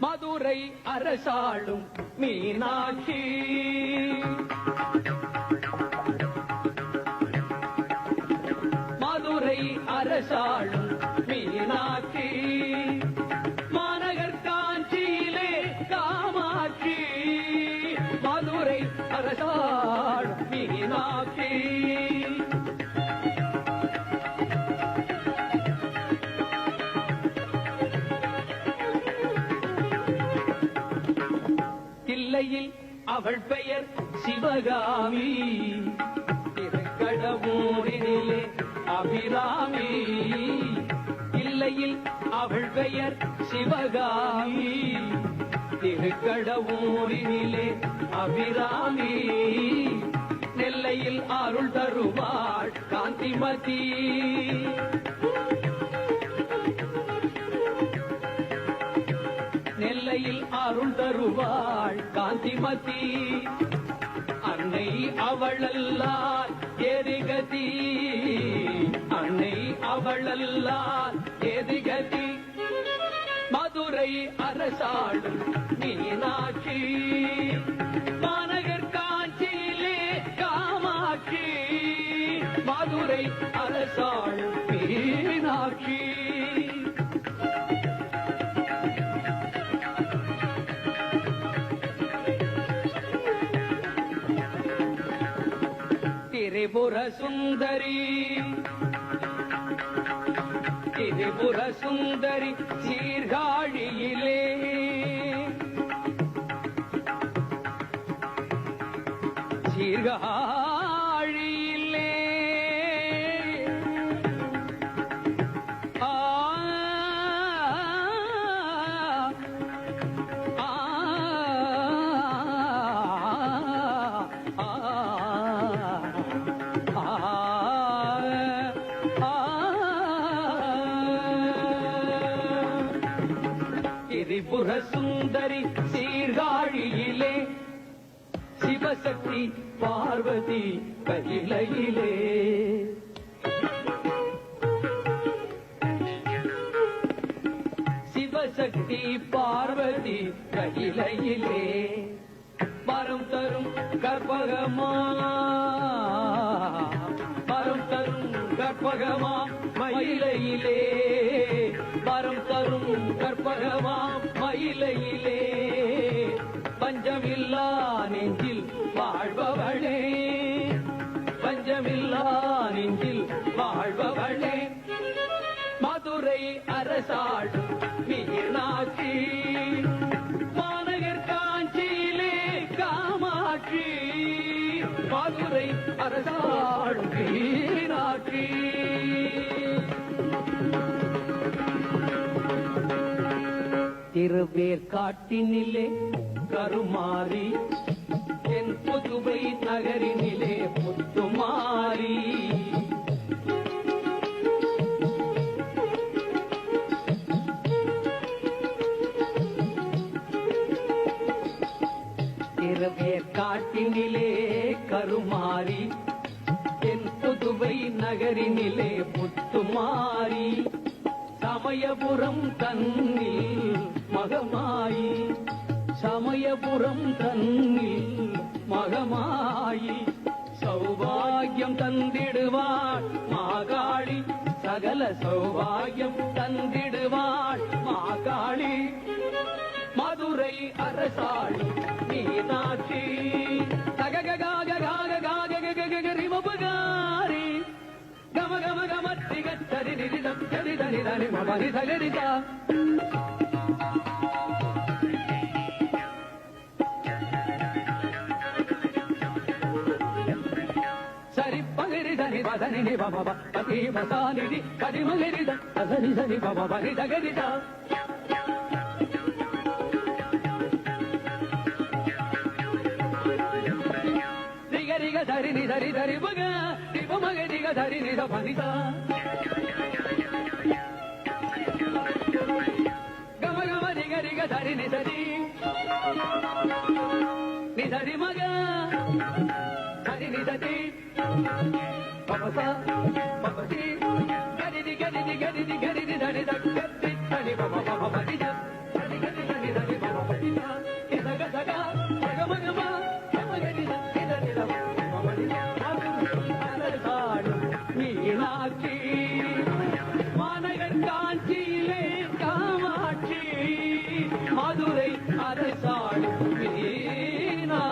மதுரை அரசாளும் மீனாட்சி. மதுரை அரசாளும் மீனாட்சி. மாநகர் காஞ்சியிலே காமாட்சி. மதுரை அரசாளும் தில்லையில் அவள் பெயர் சிவகாமி. திருக்கடமூரிலே அபிராமி. இல்லையில் அவள் பெயர் சிவகாமி. திருக்கடவூரினிலே அபிராமி. நெல்லையில் அருள் தருவாள் காந்திமதி. எல்லையில் அருள் தருவாள் காந்திமதி. அன்னை அவளல்லால் எதிகதி அன்னை அவளல்லால் எதிகதி மதுரை அரசாளும் மீனாட்சி. மாநகர் காஞ்சியிலே காமாட்சி. மதுரை அரசாளும் மீனாட்சி. திரிபுர சுந்தரி திரிபுர சுந்தரி சீர்காழியிலே. சீர்கா திரிபுர சுந்தரி சீர்காழியிலே சிவசக்தி பார்வதி கையிலையிலே. சிவசக்தி பார்வதி கையிலையிலே வரம் தரும் கற்பகமா? வரம் தரும் கற்பகமா? மயிலையிலே வரம் தரும் கற்பகமா? சிலையிலே பஞ்சமில்லா நெஞ்சில் வாழ்பவளே. பஞ்சமில்லா நெஞ்சில் வாழ்பவளே. மதுரை அரசாள் மீனாட்சி மாநகர் காஞ்சியிலே காமாட்சி. மதுரை அரசாள் மீனாட்சி திருவேர் காட்டினிலே கருமாறி என் புதுவை நகரினிலே முத்துமாறி திருவேர் காட்டினிலே கருமாறி என் புதுவை நகரினிலே புத்துமாரி சமயபுரம் தன் புறம் தன்னில் மகமாயி சௌபாகியம் தந்திடுவாள். மாகாளி சகல சௌபாகியம் தந்திடுவாள். மாகாளி மதுரை அரசாளி மீனாட்சி. தககாக கம கம கம திக தரி சரி தரி தரி தரி மமரி தகரிதா దని ని బాబా పతి బసానిది కదిమలిరిద అదని సని బాబా బరి దగరిద రిగరిగ ధరి ని ధరి ధరి బగ దిప మగ దిగ ధరి ని ద పనిత గమ గమ రిగ రిగ ధరి ని ధరి. ని ధరి మగ. నిదటి పపస పపసి గరిది గరిది గరిది గరిది దడి దక్కత్తి తని మమ మమ మడిద తని గరి తని దడి మమ మడిద ఇదగ దగ మగ మగ మా మమ గరి ఇద నిద మమ మడిద ఆకు అలసాడు నీలాక్షి மாநகர் காஞ்சியிலே காமாட்சி மதுரை அரசாளும் வீணா